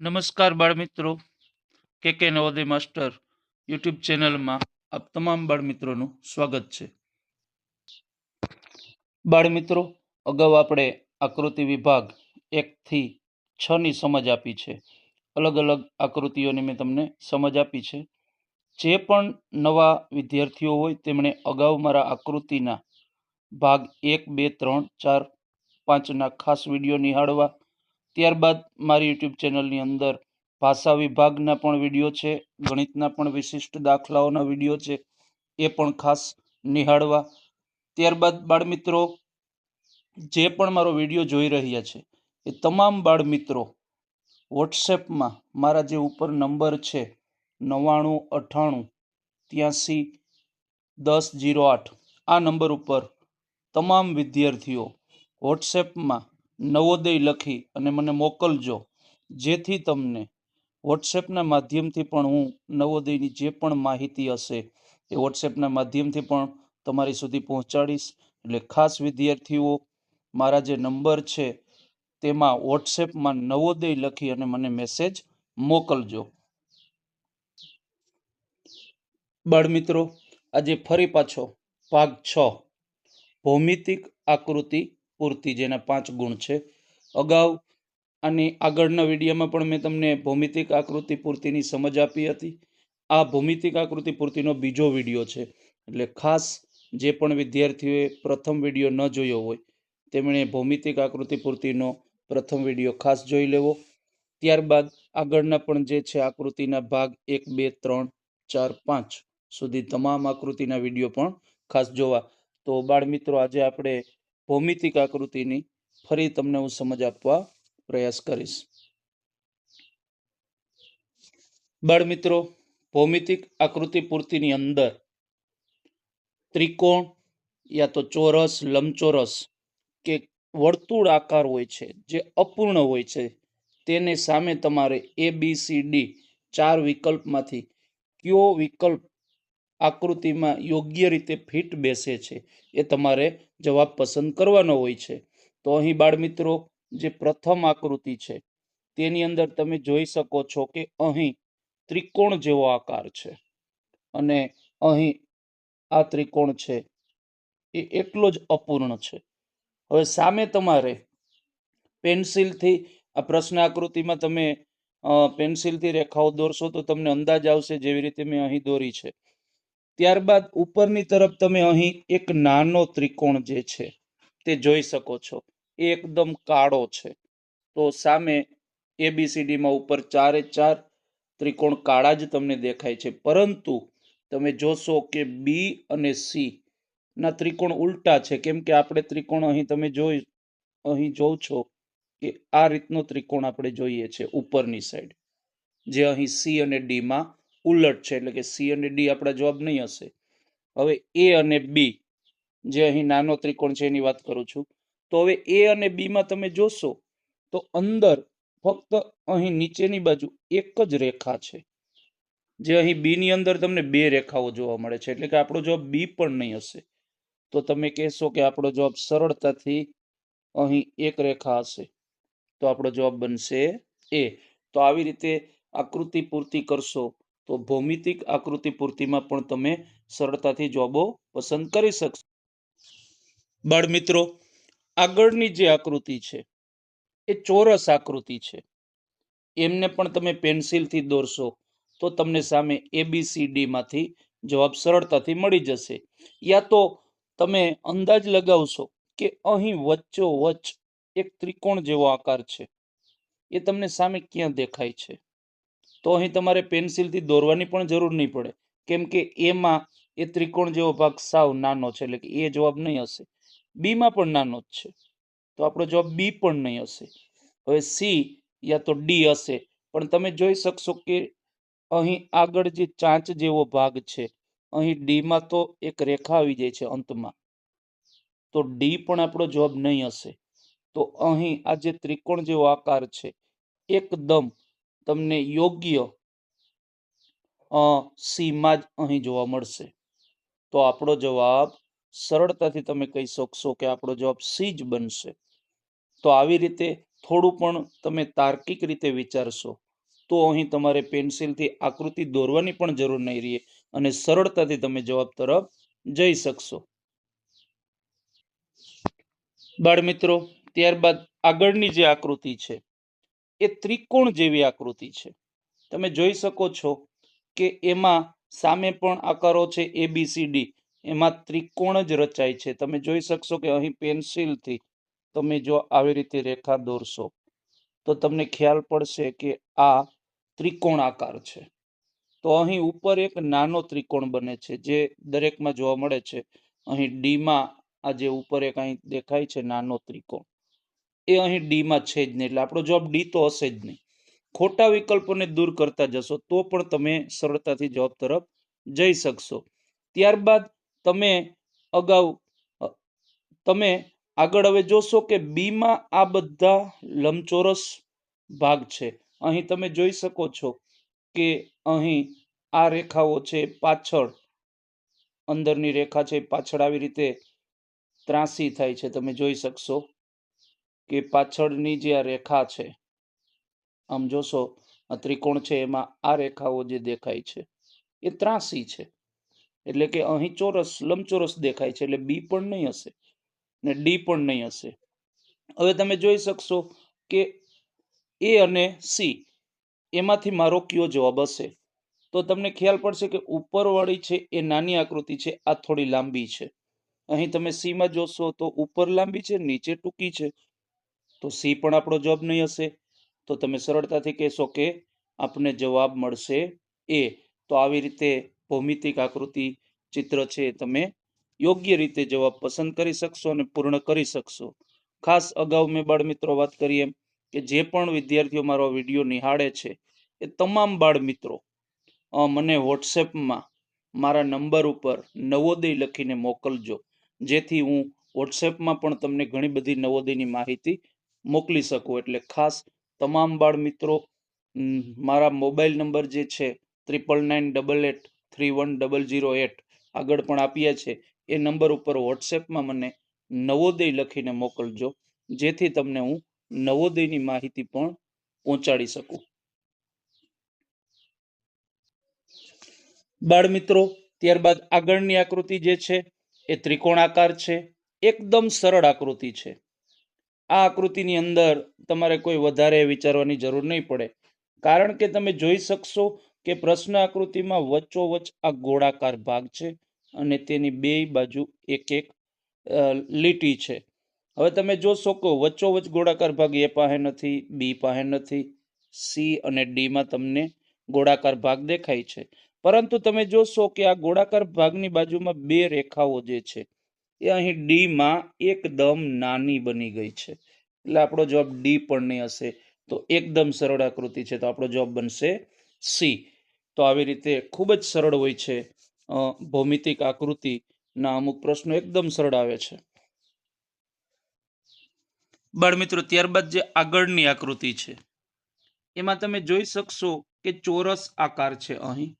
નમસ્કાર બાળમિત્રો કે કે નવોદય માસ્ટર યુટ્યુબ ચેનલમાં આપ તમામ બાળમિત્રોનું સ્વાગત છે. બાળમિત્રો અગાઉ આપણે આકૃતિ વિભાગ એકથી છની સમજ આપી છે. અલગ અલગ આકૃતિઓની મેં તમને સમજ આપી છે. જે પણ નવા વિદ્યાર્થીઓ હોય તેમણે અગાઉ મારા આકૃતિના ભાગ એક, બે, ત્રણ, ચાર, પાંચના ખાસ વીડિયો નિહાળવા ત્યારબાદ મારી યુટ્યુબ ચેનલની અંદર ભાષા વિભાગના પણ વીડિયો છે, ગણિતના પણ વિશિષ્ટ દાખલાઓના વીડિયો છે, એ પણ ખાસ નિહાળવા. ત્યારબાદ બાળમિત્રો, જે પણ મારો વીડિયો જોઈ રહ્યા છે, એ તમામ બાળમિત્રો વોટ્સએપમાં મારા જે ઉપર નંબર છે નવ્વાણું, અઠ્ઠાણું, ત્યાંસી, દસ, જીરો આઠ, આ નંબર ઉપર તમામ વિદ્યાર્થીઓ વોટ્સએપમાં નવોદય લખી અને મને મોકલજો, જેથી તમને વોટ્સએપના માધ્યમથી પણ હું નવોદયની જે પણ માહિતી હશે એ વોટ્સએપના માધ્યમથી પણ તમારી સુધી પહોંચાડીશ. એટલે ખાસ વિદ્યાર્થીઓ, મારા જે નંબર છે તેમાં વોટ્સએપમાં નવોદય લખી અને મને મેસેજ મોકલજો. બાળમિત્રો, આજે ફરી પાછો ભાગ છ. ભૌમિતિક આકૃતિ પૂર્તિ જેના પાંચ ગુણ છે. અગાઉ અને આગળના વિડીયોમાં પણ મેં તમને ભૌમિતિક આકૃતિ પૂર્તિની સમજ આપી હતી. આ ભૌમિતિક આકૃતિ પૂર્તિનો બીજો વીડિયો છે. એટલે ખાસ જે પણ વિદ્યાર્થીઓએ પ્રથમ વીડિયો ન જોયો હોય, તેમણે ભૌમિતિક આકૃતિ પૂર્તિનો પ્રથમ વીડિયો ખાસ જોઈ લેવો. ત્યારબાદ આગળના પણ જે છે આકૃતિના ભાગ એક, બે, ત્રણ, ચાર, પાંચ સુધી તમામ આકૃતિના વીડિયો પણ ખાસ જોવા. તો બાળમિત્રો આજે આપણે ભૌમિતિક આકૃતિની ફરી તમને હું સમજ આપવા પ્રયાસ કરીશ. બાળમિત્રો ભૌમિતિક આકૃતિ પૂર્તિની અંદર ત્રિકોણ યા તો ચોરસ, લંબચોરસ કે વર્તુળ આકાર હોય છે, જે અપૂર્ણ હોય છે, તેને સામે તમારે એ બી સી ડી ચાર વિકલ્પમાંથી કયો વિકલ્પ આકૃતિમાં યોગ્ય રીતે ફિટ બેસે છે, એ તમારે જવાબ પસંદ કરવાનો હોય છે. તો અહીં બાળમિત્રો, જે પ્રથમ આકૃતિ છે, તેની અંદર તમે જોઈ શકો છો કે અહીં ત્રિકોણ જેવો આકાર છે. અને અહીં આ ત્રિકોણ છે, એ એટલો જ અપૂર્ણ છે. હવે સામે તમારે પેન્સિલથી, આ પ્રશ્ન આકૃતિમાં તમે પેન્સિલથી રેખાઓ દોરશો તો તમને અંદાજ આવશે જેવી રીતે મેં અહીં દોરી છે. ત્યારબાદ ઉપરની તરફ તમે અહીં એક નાનો ત્રિકોણ જે છે તે જોઈ શકો છો. એ એકદમ કાળો છે. તો સામે એબીસીડીમાં ઉપર ચારે ચાર ત્રિકોણ કાળા જ તમને દેખાય છે. પરંતુ તમે જોશો કે બી અને સી ના ત્રિકોણ ઉલટા છે. કેમ કે આપણે ત્રિકોણ અહીં તમે જોઈ, અહીં જોવ છો કે આ રીતનો ત્રિકોણ આપણે જોઈએ છે ઉપરની સાઈડ જે અહીં સી અને ડી માં ઉલટ છે, એટલે કે સી અને ડી આપણા જવાબ નહીં હશે. હવે એ અને બી જે અહીં નાનો ત્રિકોણ છે એની વાત કરું છું. તો હવે એ અને બીમાં તમે જોશો, તો અંદર ફક્ત અહીં નીચેની બાજુ એક જ રેખા છે. જે અહીં બી ની અંદર તમને બે રેખાઓ જોવા મળે છે, એટલે કે આપણો જવાબ બી પણ નહીં હશે. તો તમે કહેશો કે આપણો જવાબ સરળતાથી અહીં એક રેખા હશે. તો આપણો જવાબ બનશે એ તો આવી રીતે આકૃતિ પૂર્તિ કરશો તો ભૌમિતિક આકૃતિ પૂર્તિમાં પણ તમે સરળતાથી જોબો પસંદ કરી શકશો. બાળ મિત્રો, આગળની જે આકૃતિ છે, એ ચોરસ આકૃતિ છે. એમને પણ તમે પેન્સિલથી દોરશો, તો તમને સામે એબીસીડીમાંથી જવાબ સરળતાથી મળી જશે. યા તો તમે અંદાજ લગાવશો કે અહીં વચ્ચો વચ્ચ એક ત્રિકોણ જેવો આકાર છે. એ તમને સામે ક્યાં દેખાય છે? તો અહીં તમારે પેન્સિલથી દોરવાની પણ જરૂર નહીં પડે. કેમ કે એમાં એ ત્રિકોણ જેવો ભાગ સાવ નાનો છે, એટલે કે એ જવાબ નહીં હશે. બીમાં પણ નાનો જ છે. તો આપણો જવાબ બી પણ નહીં હશે. હવે સી યા તો ડી હશે. પણ તમે જોઈ શકશો કે અહીં આગળ જે ચાંચ જેવો ભાગ છે, અહીં ડીમાં તો એક રેખા આવી જાય છે અંતમાં. તો ડી પણ આપણો જવાબ નહીં હશે. તો અહીં આ જે ત્રિકોણ જેવો આકાર છે, એકદમ તમને યોગ્ય સીમાં જ અહીં જોવા મળશે. તો આપણો જવાબ સરળતાથી તમે કહી શકશો કે આપણો જવાબ સી જ બનશે. તો આવી રીતે થોડું પણ તમે તાર્કિક રીતે વિચારશો, તો અહીં તમારે પેન્સિલથી આકૃતિ દોરવાની પણ જરૂર નહીં રહે અને સરળતાથી તમે જવાબ તરફ જઈ શકશો. બાળમિત્રો, ત્યારબાદ આગળની જે આકૃતિ છે એ ત્રિકોણ જેવી આકૃતિ છે. તમે જોઈ શકો છો કે એમાં સામે પણ આકારો છે એ બી સી ડી એમાં ત્રિકોણ જ રચાય છે. તમે જોઈ શકશો કે અહીં પેન્સિલથી તમે જો આવી રીતે રેખા દોરશો, તો તમને ખ્યાલ પડશે કે આ ત્રિકોણ આકાર છે. તો અહીં ઉપર એક નાનો ત્રિકોણ બને છે, જે દરેકમાં જોવા મળે છે. અહીં ડીમાં આ જે ઉપર એક અહીં દેખાય છે નાનો ત્રિકોણ. એ અહીં ડીમાં છે જ નહીં, એટલે આપણો જવાબ ડી તો હશે જ નહીં. ખોટા વિકલ્પોને દૂર કરતા જશો, તો પણ તમે સરળતાથી જવાબ તરફ જઈ શકશો. ત્યારબાદ તમે અગાઉ તમે આગળ હવે જોશો કે બીમાં આ બધા લંબચોરસ ભાગ છે. અહીં તમે જોઈ શકો છો કે અહીં આ રેખાઓ છે પાછળ, અંદરની રેખા છે, પાછળ આવી રીતે ત્રાસી થાય છે, તમે જોઈ શકશો. કે પાછળની જે આ રેખા છે, આમ જોશો, આ ત્રિકોણ છે, એમાં આ રેખાઓ જે દેખાય છે, એ ત્રાસી છે. એટલે કે અહીં ચોરસ, લંબચોરસ દેખાય છે, એટલે બી પણ નહીં હશે ને ડી પણ નહીં હશે. હવે તમે જોઈ શકશો કે એ અને સી એમાંથી મારો કયો જવાબ હશે? તો તમને ખ્યાલ પડશે કે ઉપરવાળી છે, એ નાની આકૃતિ છે, આ થોડી લાંબી છે. અહીં તમે સી માં જોશો તો ઉપર લાંબી છે, નીચે ટૂંકી છે તો સી પણ આપણો જવાબ નહીં હશે. તો તમે સરળતાથી કહેશો કે આપને જવાબ મળશે એ. તો આવી રીતે ભૌમિતિક આકૃતિ ચિત્ર છે તમે યોગ્ય રીતે જવાબ પસંદ કરી શકશો અને પૂર્ણ કરી શકશો. ખાસ અગાઉ મેં બાળમિત્રો વાત કરી એમ કે જે પણ વિદ્યાર્થીઓ મારો વીડિયો નિહાળે છે એ તમામ બાળમિત્રો મને વોટ્સએપમાં મારા નંબર ઉપર નવોદય લખીને મોકલજો. જેથી હું વોટ્સએપમાં પણ તમને ઘણી બધી નવોદયની માહિતી મોકલી શકું. એટલે ખાસ તમામ બાળ મિત્રો મારા મોબાઈલ નંબર જે છે, triple nine double eight three one double zero eight આગળ પણ આપ્યા છે. એ નંબર ઉપર વોટ્સએપમાં મને નવોદય લખીને મોકલજો, જેથી તમને હું નવોદયની માહિતી પણ પહોંચાડી શકું. બાળમિત્રો, ત્યારબાદ આગળની આકૃતિ જે છે, એ ત્રિકોણાકાર છે. એકદમ સરળ આકૃતિ છે. આ આકૃતિની અંદર તમારે કોઈ વધારે વિચારવાની જરૂર નહીં પડે. કારણ કે તમે જોઈ શકશો કે પ્રશ્ન આકૃતિમાં વચ્ચોવચ્ચ આ ગોળાકાર ભાગ છે અને તેની બે બાજુ એક એક લીટી છે. હવે તમે જોશો કે વચ્ચોવચ્ચ ગોળાકાર ભાગ એ પાસે નથી, બી પાસે નથી, સી અને ડીમાં તમને ગોળાકાર ભાગ દેખાય છે. પરંતુ તમે જોશો કે આ ગોળાકાર ભાગની બાજુમાં બે રેખાઓ જે છે એ અહીં ડી માં એકદમ નાની બની ગઈ છે. એટલે આપણો જવાબ ડી પણ નહીં હશે. તો એકદમ સરળ આકૃતિ છે. તો આપણો જવાબ બનશે સી તો આવી રીતે ખૂબ જ સરળ હોય છે. ભૌમિતિક આકૃતિના અમુક પ્રશ્નો એકદમ સરળ આવે છે. બાળમિત્રો ત્યારબાદ જે આગળની આકૃતિ છે, એમાં તમે જોઈ શકશો કે ચોરસ આકાર છે અહીં.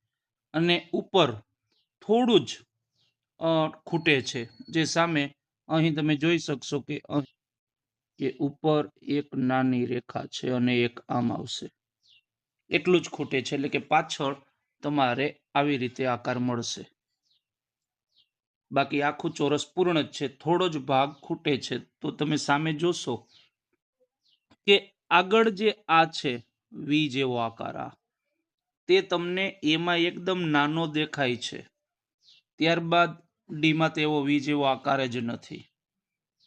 અને ઉપર થોડું જ ખૂટે છે. જે સામે અહીં તમે જોઈ શકશો કે અહીં કે ઉપર એક નાની રેખા છે અને એક આમ આવશે. એટલું જ ખૂટે છે, એટલે કે પાછળ તમારે આવી રીતે આકાર મળશે. બાકી આખું ચોરસ પૂર્ણ જ છે, થોડો જ ભાગ ખૂટે છે. તો તમે સામે જોશો કે આગળ જે આ છે વી જેવો આકાર આ, તે તમને એમાં એકદમ નાનો દેખાય છે. ત્યારબાદ ડીમાં તેવો વી જેવો આકાર જ નથી.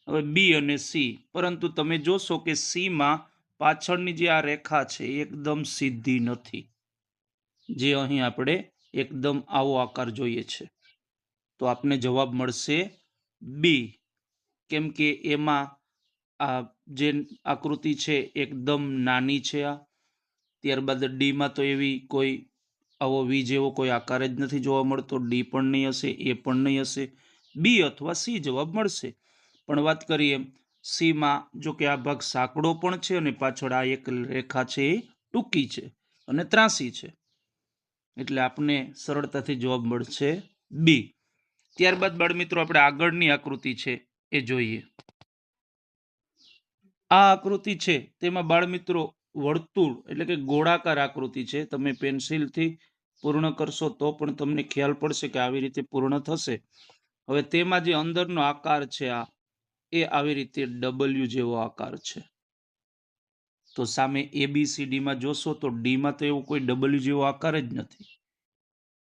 હવે બી અને સી. પરંતુ તમે જોશો કે સીમાં પાછળની જે આ રેખા છે, એ એકદમ સીધી નથી. જે અહીં આપણે એકદમ આવો આકાર જોઈએ છે. તો આપને જવાબ મળશે બી. કેમ કે એમાં આ જે આકૃતિ છે, એકદમ નાની છે આ. ત્યારબાદ ડીમાં તો એવી કોઈ આવો વી જેવો કોઈ આકાર જ નથી જોવા મળતો. ડી પણ નહીં હશે, એ પણ નહીં હશે. બી અથવા સી જવાબ મળશે. પણ વાત કરીએ સીમાં, જો કે આ ભાગ સાંકડો પણ છે અને પાછળ આ એક રેખા છે એ ટૂંકી છે અને ત્રાસી છે. એટલે આપને સરળતાથી જવાબ મળશે બી. ત્યારબાદ બાળમિત્રો, આપણે આગળની આકૃતિ છે એ જોઈએ. આ આકૃતિ છે, તેમાં બાળમિત્રો વર્તુળ એટલે કે ગોળાકાર આકૃતિ છે. તમે પેન્સિલથી પૂર્ણ કરશો તો પણ તમને ખ્યાલ પડશે કે આવી રીતે પૂર્ણ થશે. હવે તેમાં જે અંદરનો આકાર છે આ, એ આવી રીતે ડબલ્યુ જેવો આકાર છે. તો સામે એબીસીડીમાં જોશો તો ડીમાં તો એવો કોઈ ડબલ્યુ જેવો આકાર જ નથી.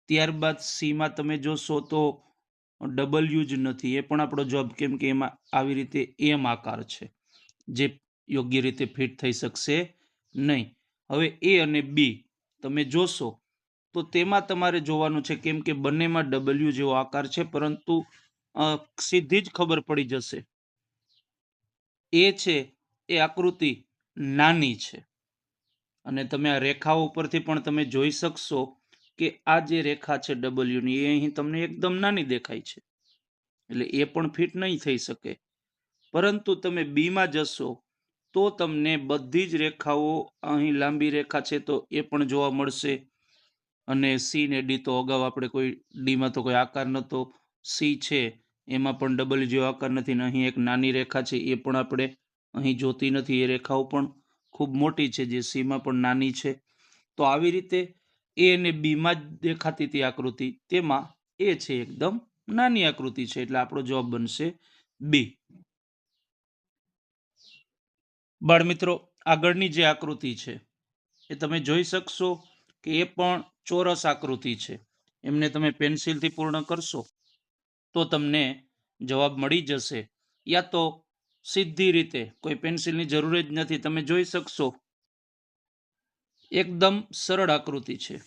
ત્યારબાદ સીમાં તમે જોશો તો ડબલ્યુ જ નથી. એ પણ આપણો જોબ કેમ કે એમાં આવી રીતે એમ આકાર છે. જે યોગ્ય રીતે ફિટ થઈ શકશે નહીં. હવે એ અને બી તમે જોશો તો તેમાં તમારે જોવાનું છે કેમ કે બંનેમાં ડબલ્યુ જેવો આકાર છે, પરંતુ સીધી જ ખબર પડી જશે. એ છે, એ આકૃતિ નાની છે. અને તમે આ રેખાઓ ઉપરથી પણ તમે જોઈ શકશો કે આ જે રેખા છે ડબલ્યુની એ અહીં તમને એકદમ નાની દેખાય છે. એટલે એ પણ ફિટ નહીં થઈ શકે. પરંતુ તમે બીમાં જશો, તો તમને બધી જ રેખાઓ અહીં લાંબી રેખા છે, તો એ પણ જોવા મળશે. અને સી ને ડી તો અગાઉ આપણે કોઈ ડીમાં તો કોઈ આકાર નહોતો. સી છે, એમાં પણ ડબલ જેવો આકાર નથી ને અહીં એક નાની રેખા છે, એ પણ આપણે અહીં જોતી નથી. એ રેખાઓ પણ ખૂબ મોટી છે, જે સીમાં પણ નાની છે. તો આવી રીતે એ અને બીમાં જ દેખાતી હતી આકૃતિ. તેમાં એ છે એકદમ નાની આકૃતિ છે, એટલે આપણો જવાબ બનશે બી બાળમિત્રો, આગળની જે આકૃતિ છે, એ તમે જોઈ શકશો. કે એ પણ ચોરસ આકૃતિ છે. એમને તમે પેન્સિલથી પૂર્ણ કરશો તો તમને જવાબ મળી જશે. યા તો સીધી રીતે, કોઈ પેન્સિલની જરૂર જ નથી, તમે જોઈ શકશો. એકદમ સરળ આકૃતિ છે.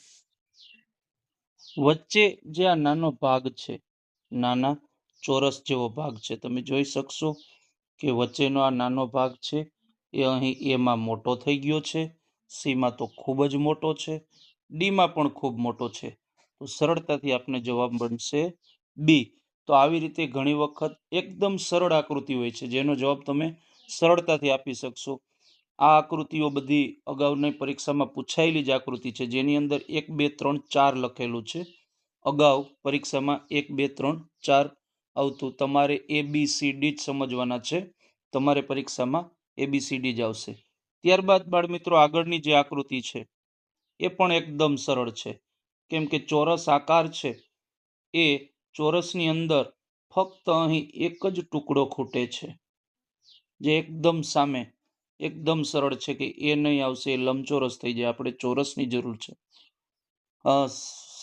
વચ્ચે જે આ નાનો ભાગ છે, નાના ચોરસ જેવો ભાગ છે, તમે જોઈ શકશો કે વચ્ચેનો આ નાનો ભાગ છે, એ અહીં, એમાં મોટો થઈ ગયો છે, સીમાં તો ખૂબ જ મોટો છે. ડીમાં પણ ખૂબ મોટો છે. તો સરળતાથી આપને જવાબ બનશે બી. તો આવી રીતે ઘણી વખત એકદમ સરળ આકૃતિ હોય છે, જેનો જવાબ તમે સરળતાથી આપી શકશો. આ આકૃતિઓ બધી અગાઉની પરીક્ષામાં પૂછાયેલી જ આકૃતિ છે, જેની અંદર એક, બે, ત્રણ, ચાર લખેલું છે. અગાઉ પરીક્ષામાં એક, બે, ત્રણ, ચાર આવતું. તમારે એ, બી, સી, ડી જ સમજવાના છે. તમારે પરીક્ષામાં એ, બી, સી, ડી જ આવશે. ત્યારબાદ બાળમિત્રો આગળની જે આકૃતિ છે એ પણ એકદમ સરળ છે. કેમ કે ચોરસ આકાર છે, એ ચોરસની અંદર ફક્ત અહીં એક જ ટુકડો ખૂટે છે. જે એકદમ સામે, એકદમ સરળ છે કે એ નહીં આવશે, એ લંબચોરસ થઈ જાય, આપણે ચોરસની જરૂર છે.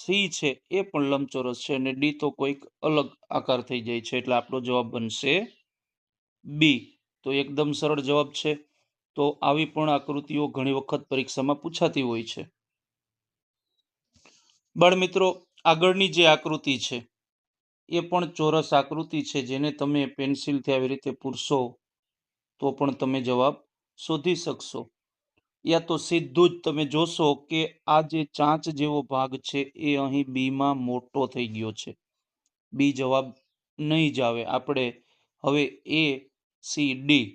સી છે, એ પણ લંબચોરસ છે અને ડી તો કોઈક અલગ આકાર થઈ જાય છે, એટલે આપણો જવાબ બનશે બી. તો એકદમ સરળ જવાબ છે. તો આવી પણ આકૃતિઓ ઘણી વખત પરીક્ષામાં પૂછાતી હોય છે. બાળમિત્રો આગળની જે આકૃતિ છે, એ પણ ચોરસ આકૃતિ છે, જેને તમે પેન્સિલથી આવી રીતે પૂરશો, તો પણ તમે જવાબ શોધી શકશો. યા તો સીધું જ તમે જોશો કે આ જે ચાંચ જેવો ભાગ છે, એ અહીં બીમાં મોટો થઈ ગયો છે. બી જવાબ નહીં જ આવે. આપણે હવે એ સી ડી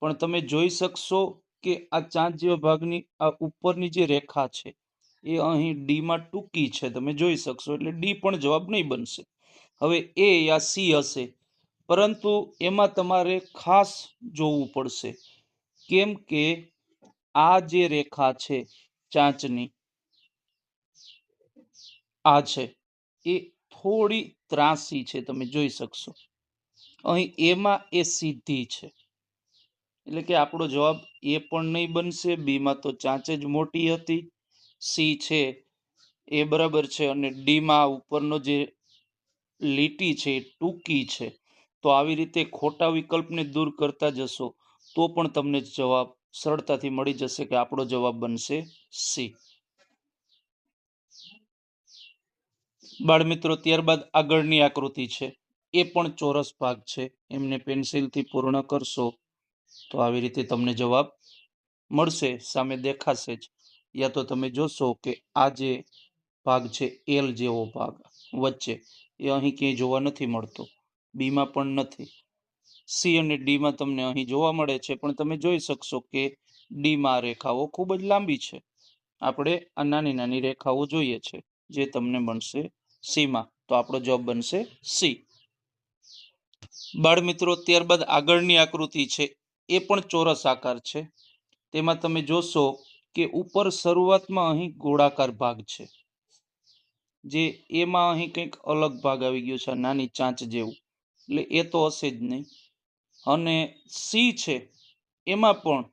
પણ તમે જોઈ શકશો કે આ ચાંચ જેવા ભાગની, આ ઉપરની જે રેખા છે એ અહીં ડીમાં ટૂંકી છે. તમે જોઈ શકશો. એટલે ડી પણ જવાબ નહીં બનશે. હવે એ યા સી હશે. પરંતુ એમાં તમારે ખાસ જોવું પડશે. કેમ કે આ જે રેખા છે ચાંચની, આ છે, એ થોડી ત્રાસી છે. તમે જોઈ શકશો. અહીં એમાં એ સીધી છે. એટલે કે આપણો જવાબ એ પણ નહીં બનશે. બીમાં તો ચાંચ જ મોટી હતી. સી છે, એ બરાબર છે અને ડીમાં ઉપરનો જે લીટી છે ટૂંકી છે. તો આવી રીતે ખોટા વિકલ્પને દૂર કરતા જશો, તો પણ તમને જવાબ સરળતાથી મળી જશે કે આપણો જવાબ બનશે સી. બાળમિત્રો, ત્યારબાદ આગળની આકૃતિ છે. એ પણ ચોરસ ભાગ છે. એમને પેન્સિલથી પૂર્ણ કરશો તો આવી રીતે તમને જવાબ મળશે, સામે દેખાશે જ. યા તો તમે જોશો કે આ જે ભાગ છે, એલ જેવો ભાગ વચ્ચે, એ અહીં ક્યાંય જોવા નથી મળતો. બીમાં પણ નથી. સી અને ડીમાં તમને અહીં જોવા મળે છે, પણ તમે જોઈ શકશો કે ડીમાં રેખાઓ ખૂબ જ લાંબી છે. આપણે આ નાની નાની રેખાઓ જોઈએ છે, જે તમને મળશે સીમાં. તો આપણો જવાબ બનશે સી. બાળ મિત્રો ત્યારબાદ આગળની આકૃતિ છે, એ પણ ચોરસ આકાર છે. તેમાં તમે જોશો કે ઉપર શરૂઆતમાં અહીં ગોળાકાર ભાગ છે. જે એમાં અહીં કંઈક અલગ ભાગ આવી ગયો છે નાની ચાંચ જેવું. એટલે એ તો હશે જ નહીં. અને સી છે, એમાં પણ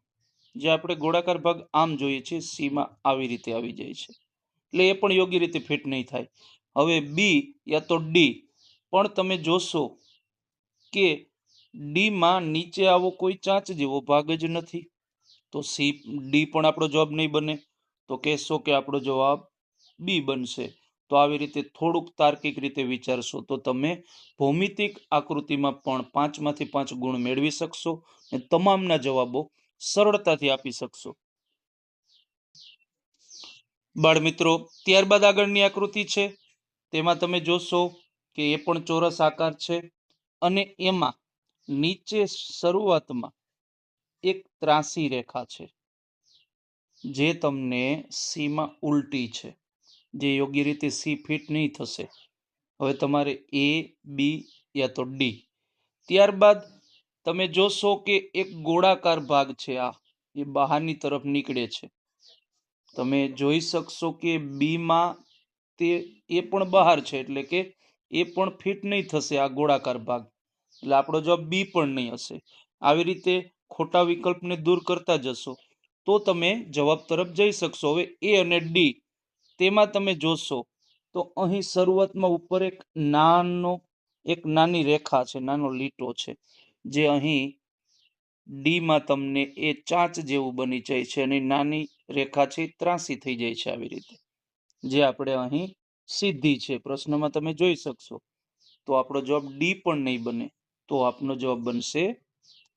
જે આપણે ગોળાકાર ભાગ આમ જોઈએ છીએ સીમાં આવી રીતે આવી જાય છે. એટલે એ પણ યોગ્ય રીતે ફિટ નહીં થાય. હવે બી યા તો ડી પણ તમે જોશો કે ડીમાં નીચે આવો કોઈ ચાંચ જેવો ભાગ જ નથી. તો સી ડી પણ આપણો જવાબ નહીં બને. તો કહેશો કે આપણો જવાબ બી બનશે. તો આવી રીતે થોડુંક તાર્કિક રીતે વિચારશો તો તમે ભૌમિતિક આકૃતિમાં પણ પાંચમાંથી પાંચ ગુણ મેળવી શકશો અને તમામના જવાબો સરળતાથી આપી શકશો. બાળમિત્રો, ત્યારબાદ આગળની આકૃતિ છે. તેમાં તમે જોશો કે એ પણ ચોરસ આકાર છે અને એમાં નીચે શરૂઆતમાં એક ત્રાસી રેખા છે, જે તમને સીમાં ઉલટી છે, જે યોગ્ય રીતે સી ફિટ નહીં થશે. હવે તમારે એ, બી યા તો ડી. ત્યારબાદ તમે જોશો કે એક ગોળાકાર ભાગ છે આ, એ બહારની તરફ નીકળે છે. તમે જોઈ શકશો કે બીમાં તે, એ પણ બહાર છે, એટલે કે એ પણ ફિટ નહીં થશે આ ગોળાકાર ભાગ. એટલે આપણો જવાબ બી પણ નહીં હશે. આવી રીતે ખોટા વિકલ્પને દૂર કરતા જશો, તો તમે જવાબ તરફ જઈ શકશો. હવે એ અને ડી તેમાં તમે જોશો, તો અહીં શરૂઆતમાં ઉપર એક નાનો, એક નાની રેખા છે, નાનો લીટો છે, જે અહીં ડીમાં તમને એ ચાંચ જેવું બની જાય છે અને નાની રેખા છે ત્રાસી થઈ જાય છે આવી રીતે. જે આપણે અહીં સીધી છે, પ્રશ્નમાં તમે જોઈ શકશો. તો આપણો જવાબ ડી પણ નહીં બને, તો આપનો જવાબ બનશે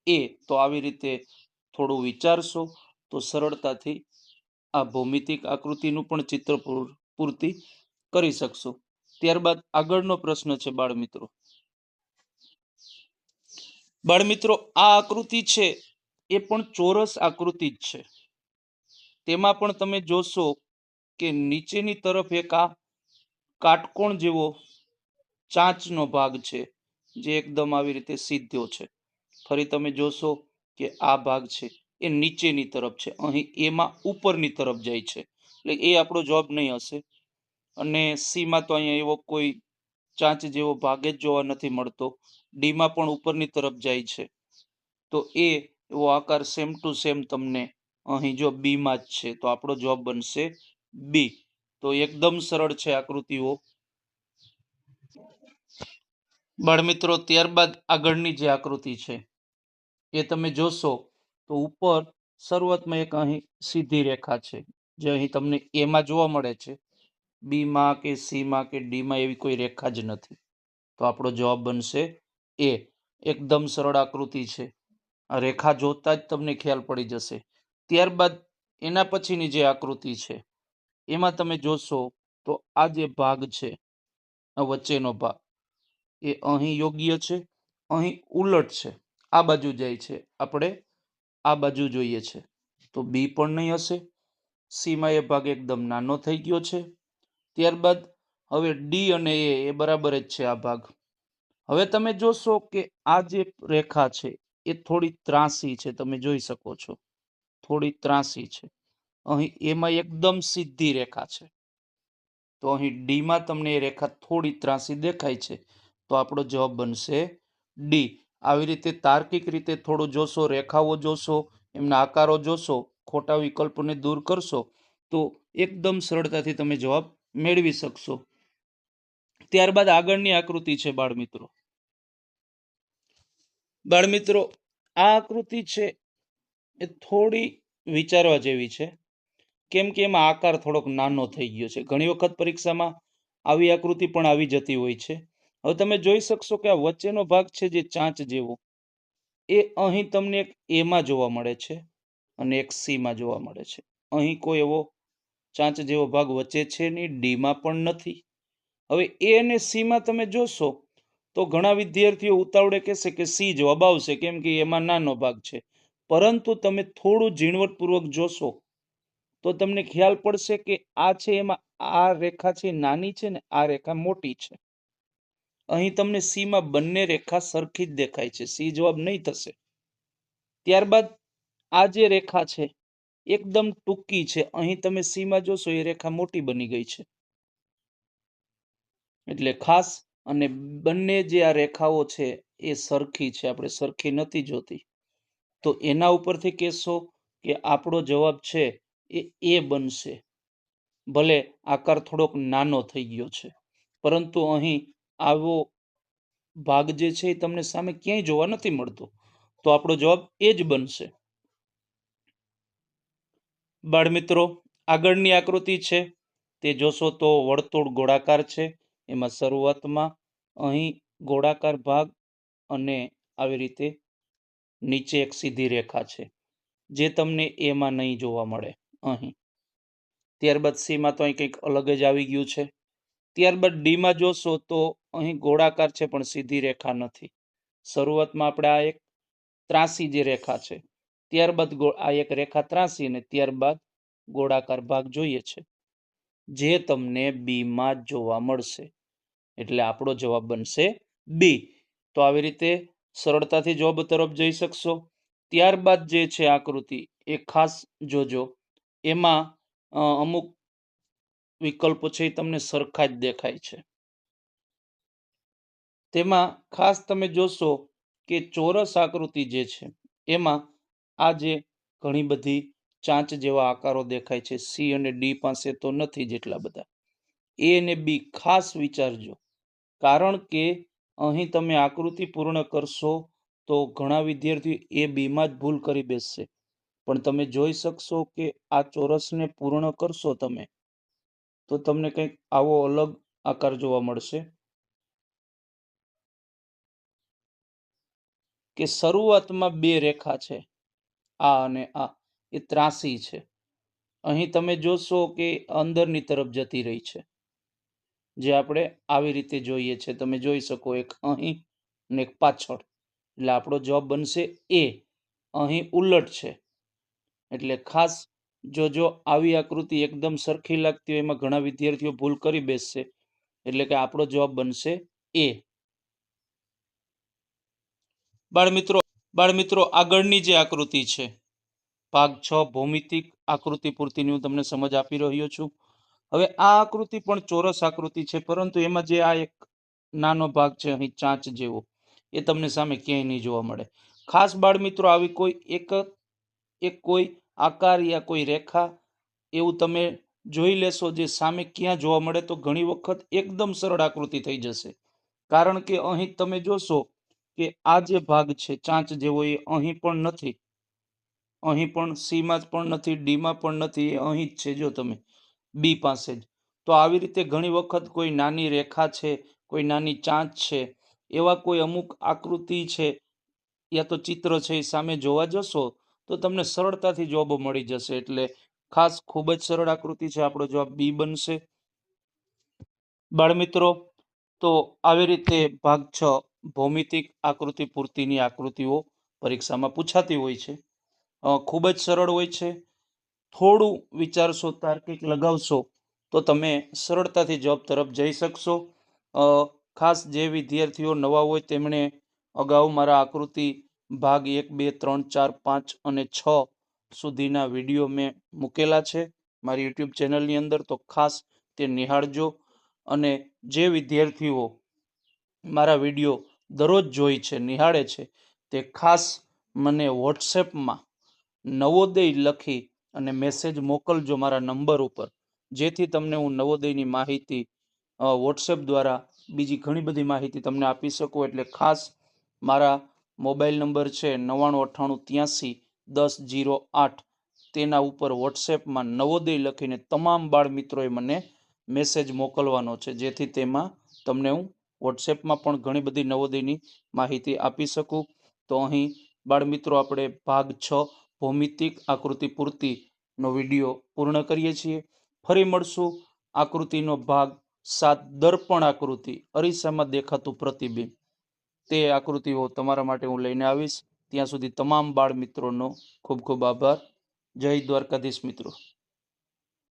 એ તો આવી રીતે થોડું વિચારશો તો સરળતાથી આ ભૌમિતિક આકૃતિનું પણ ચિત્ર પૂર- પૂર્તિ કરી શકશો. ત્યારબાદ આગળનો પ્રશ્ન છે બાળમિત્રો. બાળમિત્રો, આ આકૃતિ છે એ પણ ચોરસ આકૃતિ જ છે. તેમાં પણ તમે જોશો કે નીચેની તરફ એક આ કાટકોણ જેવો ચાંચનો ભાગ છે, જે એકદમ આવી રીતે સીધો છે. ફરી તમે જોશો કે આ ભાગ છે, એ નીચેની તરફ છે, અહીં એમાં ઉપરની તરફ જાય છે. એટલે એ આપણો જવાબ નહીં હશે. અને સીમાં તો અહીંયા એવો કોઈ ચાંચ જેવો ભાગ જ જોવા નથી મળતો. ડીમાં પણ ઉપરની તરફ જાય છે. તો એ એવો આકાર સેમ ટુ સેમ તમને અહીં જો બીમાં જ છે, તો આપણો જવાબ બનશે બી તો એકદમ સરળ છે આકૃતિઓ. બાળમિત્રો, ત્યારબાદ આગળની જે આકૃતિ છે એ તમે જોશો તો ઉપર શરૂઆતમાં એક અહીં સીધી રેખા છે, જે અહીં તમને એમાં જોવા મળે છે. બીમાં કે સીમાં કે ડીમાં એવી કોઈ રેખા જ નથી. તો આપણો જવાબ બનશે એ. એકદમ સરળ આકૃતિ છે. આ રેખા જોતા જ તમને ખ્યાલ પડી જશે. ત્યારબાદ એના પછીની જે આકૃતિ છે, એમાં તમે જોશો તો આ જે ભાગ છે, આ વચ્ચેનો ભાગ, એ અહીં યોગ્ય છે, અહીં ઉલટ છે. આ બાજુ જાય છે. આપણે આ બાજુ જોઈએ છે. તો બી પણ નહીં હશે. સીમાં એ ભાગ એકદમ નાનો થઈ ગયો છે. ત્યારબાદ હવે ડી અને એ એ બરાબર જ છે આ ભાગ. હવે તમે જોશો કે આ જે રેખા છે, એ થોડી ત્રાસી છે. તમે જોઈ શકો છો. થોડી ત્રાસી છે. અહીં એમાં એકદમ સીધી રેખા છે. તો અહીં ડીમાં તમને એ રેખા થોડી ત્રાસી દેખાય છે. તો આપણો જવાબ બનશે ડી આવી રીતે તાર્કિક રીતે થોડું જોશો, રેખાઓ જોશો, એમના આકારો જોશો, ખોટા વિકલ્પોને દૂર કરશો, તો એકદમ સરળતાથી તમે જવાબ મેળવી શકશો. ત્યારબાદ આગળની આકૃતિ છે બાળમિત્રો. બાળમિત્રો, આ આકૃતિ છે એ થોડી વિચારવા જેવી છે. કેમ કે એમાં આકાર થોડોક નાનો થઈ ગયો છે. ઘણી વખત પરીક્ષામાં આવી આકૃતિ પણ આવી જતી હોય છે. હવે તમે જોઈ શકશો કે આ વચ્ચેનો ભાગ છે જે ચાંચ જેવો. એ અહીં તમને એક એમાં જોવા મળે છે અને એક સીમાં જોવા મળે છે. અહીં કોઈ એવો ચાંચ જેવો ભાગ વચ્ચે છે નહીં ડીમાં પણ નથી. હવે એ અને સીમાં તમે જોશો તો ઘણા વિદ્યાર્થીઓ ઉતાવળે કહેશે કે સી જવાબ આવશે કેમ કે એમાં નાનો ભાગ છે. પરંતુ તમે થોડું ઝીણવટપૂર્વક જોશો તો તમને ખ્યાલ પડશે કે આ છે એમાં આ રેખા છે નાની છે ને આ રેખા મોટી છે. અહીં તમને સીમાં બંને રેખા સરખી જ દેખાય છે. સી જવાબ નહીં થશે. ત્યારબાદ આ જે રેખા છે, એકદમ ટૂંકી છે. અહીં તમે સીમાં જોશો એ રેખા મોટી બની ગઈ છે. એટલે ખાસ અને બંને જે આ રેખાઓ છે એ સરખી છે. આપણે સરખી નથી જોતી. તો એના ઉપરથી કહેશો કે આપણો જવાબ છે એ એ બનશે. ભલે આકાર થોડોક નાનો થઈ ગયો છે. પરંતુ અહીં આવો ભાગ જે છે એ તમને સામે ક્યાંય જોવા નથી મળતો. તો આપણો જવાબ એ જ બનશે. બાળમિત્રો, આગળની આકૃતિ છે. તે જોશો તો વર્તુળ ગોળાકાર છે. એમાં શરૂઆતમાં અહીં ગોળાકાર ભાગ અને આવી રીતે નીચે એક સીધી રેખા છે, જે તમને એમાં નહીં જોવા મળે અહીં. ત્યારબાદ સીમાં તો અહીં કંઈક અલગ જ આવી ગયું છે. ત્યારબાદ ડીમાં જોશો તો અહીં ગોળાકાર છે, પણ સીધી રેખા નથી. શરૂઆતમાં આપણે આ એક ત્રાસી જે રેખા છે, ત્યારબાદ આ એક રેખા ત્રાસી અને ત્યારબાદ ગોળાકાર ભાગ જોઈએ છે. જે તમને બીમાં જોવા મળશે. એટલે આપણો જવાબ બનશે બી. તો આવી રીતે સરળતાથી જવાબ તરફ જઈ શકશો. ત્યારબાદ જે છે આકૃતિ, એ ખાસ જોજો. એમાં અમુક વિકલ્પો છે એ તમને સરખા જ દેખાય છે. તેમાં ખાસ તમે જોશો કે ચોરસ આકૃતિ જે છે, એમાં આ જે ઘણી બધી ચાંચ જેવા આકારો દેખાય છે, સી અને ડી પાસે તો નથી જેટલા બધા. એ અને બી ખાસ વિચારજો. કારણ કે અહીં તમે આકૃતિ પૂર્ણ કરશો તો ઘણા વિદ્યાર્થીઓ એ બીમાં જ ભૂલ કરી બેસશે. પણ તમે જોઈ શકશો કે આ ચોરસને પૂર્ણ કરશો તમે. તો તમને કંઈક આવો અલગ આકાર જોવા મળશે. કે શરૂઆતમાં બે રેખા છે, આ અને આ, એ ત્રાસી છે. અહીં તમે જોશો કે અંદરની તરફ જતી રહી છે. જે આપણે આવી રીતે જોઈએ છે, તમે જોઈ શકો એક અહીં ને એક પાછળ. એટલે આપણો જવાબ બનશે એ. અહીં ઉલટ છે. એટલે ખાસ જો જો આવી આકૃતિ એકદમ સરખી લાગતી હોય, એમાં ઘણા વિદ્યાર્થીઓ ભૂલ કરી બેસશે. એટલે કે આપણો જવાબ બનશે એ. બાળમિત્રો બાળમિત્રો આગળની જે આકૃતિ છે, ભાગ છ, ભૌમિતિક આકૃતિ પૂરતીની હું તમને સમજ આપી રહ્યો છું. હવે આ આકૃતિ પણ ચોરસ આકૃતિ છે, પરંતુ એમાં જે આ એક નાનો ભાગ છે, અહીં ચાંચ જેવો, એ તમને સામે ક્યાંય નહીં જોવા મળે. ખાસ બાળમિત્રો આવી કોઈ એક એક કોઈ આકાર યા કોઈ રેખા, એવું તમે જોઈ લેશો જે સામે ક્યાં જોવા મળે તો ઘણી વખત એકદમ સરળ આકૃતિ થઈ જશે. કારણ કે અહીં તમે જોશો કે આ જે ભાગ છે, ચાંચ જેવો એ અહીં પણ નથી. અહીં પણ, સીમાં પણ નથી, ડીમાં પણ નથી, એ અહીં જ છે જો તમે બી પાસે જ. તો આવી રીતે ઘણી વખત કોઈ નાની રેખા છે, કોઈ નાની ચાંચ છે, એવા કોઈ અમુક આકૃતિ છે, યા તો ચિત્ર છે એ સામે જોવા જશો તો તમને સરળતાથી જવાબ મળી જશે એટલે ખાસ ખૂબ જ સરળ આકૃતિ છે આપણો જવાબ બી બનશે. બાળમિત્રો, તો આવી રીતે ભાગ છ ભૌમિતિક આકૃતિ પૂર્તિની આકૃતિઓ પરીક્ષામાં પૂછાતી હોય છે. ખૂબ જ સરળ હોય છે. થોડું વિચારશો, તાર્કિક લગાવશો, તો તમે સરળતાથી જવાબ તરફ જઈ શકશો. ખાસ જે વિદ્યાર્થીઓ નવા હોય તેમણે અગાઉ મારા આકૃતિ ભાગ એક, બે, ત્રણ, ચાર, પાંચ અને છ સુધીના વીડિયો મેં મૂકેલા છે. મારી યુટ્યુબ ચેનલની અંદર તો ખાસ તે નિહાળજો. અને જે વિદ્યાર્થીઓ મારા વીડિયો દરરોજ જોઈ છે, નિહાળે છે, તે ખાસ મને વોટ્સએપમાં નવોદય લખી અને મેસેજ મોકલજો મારા નંબર ઉપર. જેથી તમને હું નવોદયની માહિતી વોટ્સએપ દ્વારા બીજી ઘણી બધી માહિતી તમને આપી શકું. એટલે ખાસ મારા મોબાઈલ નંબર છે નવ્વાણું અઠ્ઠાણું ત્યાંસી દસ જીરો આઠ. તેના ઉપર વોટ્સએપમાં નવોદય લખીને તમામ બાળ મિત્રોએ મને મેસેજ મોકલવાનો છે. જેથી તેમાં તમને હું વોટ્સએપમાં પણ ઘણી બધી નવોદયની માહિતી આપી શકું. તો અહીં બાળમિત્રો, આપણે ભાગ છ, ભૌમિતિક આકૃતિ પૂર્તિનો વીડિયો પૂર્ણ કરીએ છીએ. ફરી મળશું આકૃતિનો ભાગ સાત, દર્પણ આકૃતિ, અરીસામાં દેખાતું પ્રતિબિંબ. તે આકૃતિઓ તમારા માટે હું લઈને આવીશ. ત્યાં સુધી તમામ બાળ મિત્રોનો ખૂબ ખૂબ આભાર. જય દ્વારકાધીશ મિત્રો.